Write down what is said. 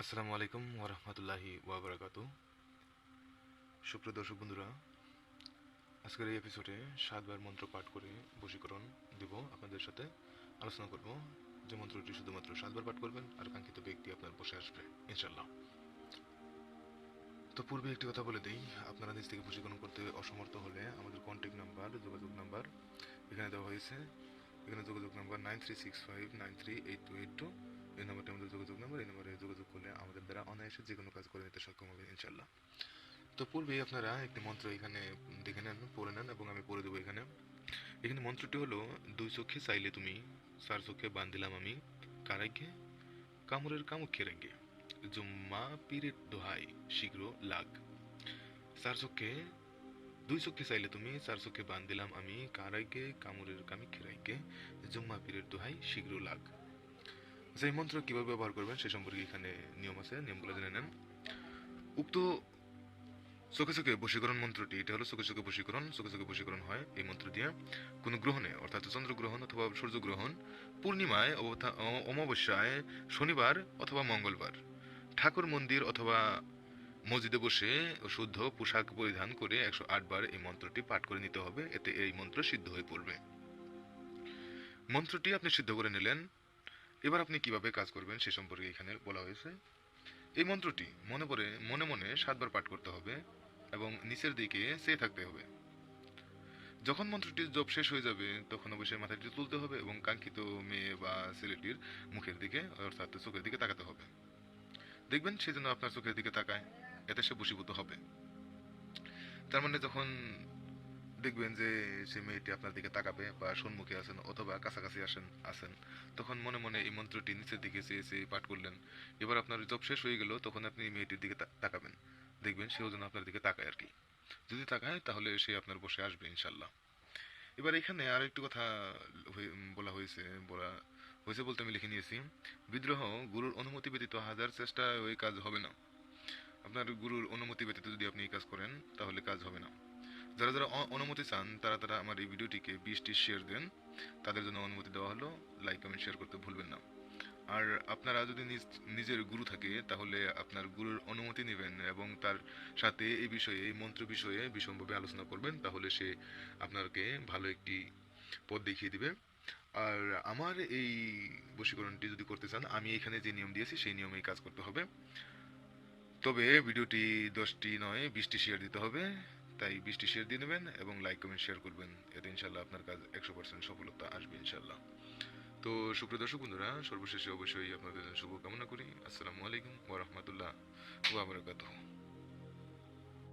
আসসালামু আলাইকুম ওরহমতুল্লাহি ওয়াবারাকাতু। সুপ্রিয় দর্শক বন্ধুরা, আজকের এই এপিসোডে সাতবার মন্ত্র পাঠ করে বশীকরণ দেব আপনাদের সাথে। আলোচনা করব যে মন্ত্রটি শুধুমাত্র সাতবার পাঠ করবেন আর কাঙ্ক্ষিত ব্যক্তি আপনার বসে আসবে ইনশাল্লাহ তো পূর্বে একটি কথা বলে দিই, আপনারা নিজ থেকে বশীকরণ করতে অসমর্থ হলে আমাদের কন্ট্যাক্ট নাম্বার যোগাযোগ নাম্বার এখানে দেওয়া হয়েছে। এখানে যোগাযোগ number nine three six five nine three eight two eight two এই নাম্বারটি আমাদের যোগাযোগ নাম্বার এই নাম্বারে যোগাযোগ দ্বারা অনায়াসে যে কোনো কাজ করে নিতে সক্ষম হবে ইনশাল্লাহ তো পূর্বেই আপনারা একটি মন্ত্র এখানে দেখে নেন, পড়ে নেন এবং আমি পড়ে দেবো এখানে। এখানে মন্ত্রটি হলো, দুই চোখে চাইলে তুমি, চার চোখে বান দিলাম আমি কারাইকে কামড়ের কামুখে রেগে। জুম্মা পীরের দোহাই, শীঘ্র লাগ। চার চোখে, দুই চোখে চাইলে তুমি, চার চোখে বান দিলাম আমি কারাইকে কামড়ের কামিখে রাইকে জুম্মা পীরের দোহাই, শীঘ্র লাগ। যে মন্ত্র কীভাবে ব্যবহার করবেন সে সম্পর্কে এখানে নিয়ম আছে, নিয়মগুলো জেনে নেন। উক্ত চোখে চোখে বশীকরণ মন্ত্রটি, এটা হলো চোখে চোখে বশীকরণ, চোখে চোখে বশীকরণ হয় এই মন্ত্র দিয়ে। কোনো গ্রহণে, অর্থাৎ চন্দ্রগ্রহণ অথবা সূর্যগ্রহণ পূর্ণিমায় অমাবস্যায়, শনিবার অথবা মঙ্গলবার, ঠাকুর মন্দির অথবা মসজিদে বসে শুদ্ধ পোশাক পরিধান করে একশো আট বার এই মন্ত্রটি পাঠ করে নিতে হবে, এতে এই মন্ত্র সিদ্ধ হয়ে পড়বে। মন্ত্রটি আপনি সিদ্ধ করে নিলেন এবার আপনি কীভাবে কাজ করবেন সে সম্পর্কে এখানে বলা হয়েছে। এই মন্ত্রটি মনে পড়ে, মনে মনে সাতবার পাঠ করতে হবে এবং নিচের দিকে চেয়ে থাকতে হবে। যখন মন্ত্রটি জব শেষ হয়ে যাবে, তখন অবশ্যই মাথাটি তুলতে হবে এবং কাঙ্ক্ষিত মেয়ে বা ছেলেটির মুখের দিকে, অর্থাৎ চোখের দিকে তাকাতে হবে। দেখবেন সে যেন আপনার চোখের দিকে তাকায়, এতে সে বশীভূত হবে। তার মানে যখন দেখবেন যে সে মেয়েটি আপনার দিকে তাকাবে বা সম্মুখে আছেন অথবা কাছাকাছি আসেন, আছেন, তখন মনে মনে এই মন্ত্রটি নিচের দিকে চেয়ে চেয়ে পাঠ করলেন। এবার আপনার জব শেষ হয়ে গেল, তখন আপনি মেয়েটির দিকে তাকাবেন। দেখবেন সেও যেন আপনার দিকে তাকায় আর কি। যদি তাকায়, তাহলে সে আপনার বসে আসবে ইনশাল্লাহ এবার এখানে আর একটু কথা বলা হয়েছে বলা হয়েছে বলতে আমি লিখে নিয়েছি, বিদ্রোহ গুরুর অনুমতি ব্যতীত হাজার চেষ্টা ওই কাজ হবে না। আপনার গুরুর অনুমতি ব্যতীত যদি যারা যারা অনুমতি চান, তারা তারা আমার এই ভিডিওটিকে বিশটি শেয়ার দেন। তাদের জন্য অনুমতি দেওয়া হলো। লাইক কমেন্ট শেয়ার করতে ভুলবেন না। আর আপনারা যদি নিজ, নিজের গুরু থাকে, তাহলে আপনার গুরুর অনুমতি নেবেন এবং তার সাথে এই বিষয়ে, এই মন্ত্র বিষয়ে বিষমভাবে আলোচনা করবেন, তাহলে সে আপনাকে ভালো একটি পথ দেখিয়ে দিবে। আর আমার এই বশীকরণটি যদি করতে চান, আমি এখানে যে নিয়ম দিয়েছি, সেই নিয়মেই কাজ করতে হবে। তবে ভিডিওটি দশটি নয়, বিশটি শেয়ার দিতে হবে। তাই বৃষ্টি শেয়ার দিয়ে নেবেন এবং লাইক কমেন্ট শেয়ার করবেন। এতে ইনশাল্লাহ আপনার কাজ একশো পার্সেন্ট সফলতা আসবে ইনশাল্লাহ তো সুপ্রিয় দর্শক বন্ধুরা, সর্বশেষে অবশ্যই আপনাদের শুভকামনা করি। আসসালামু আলাইকুম ওরহমতুল্লাহ ওয়াবারাকাতুহ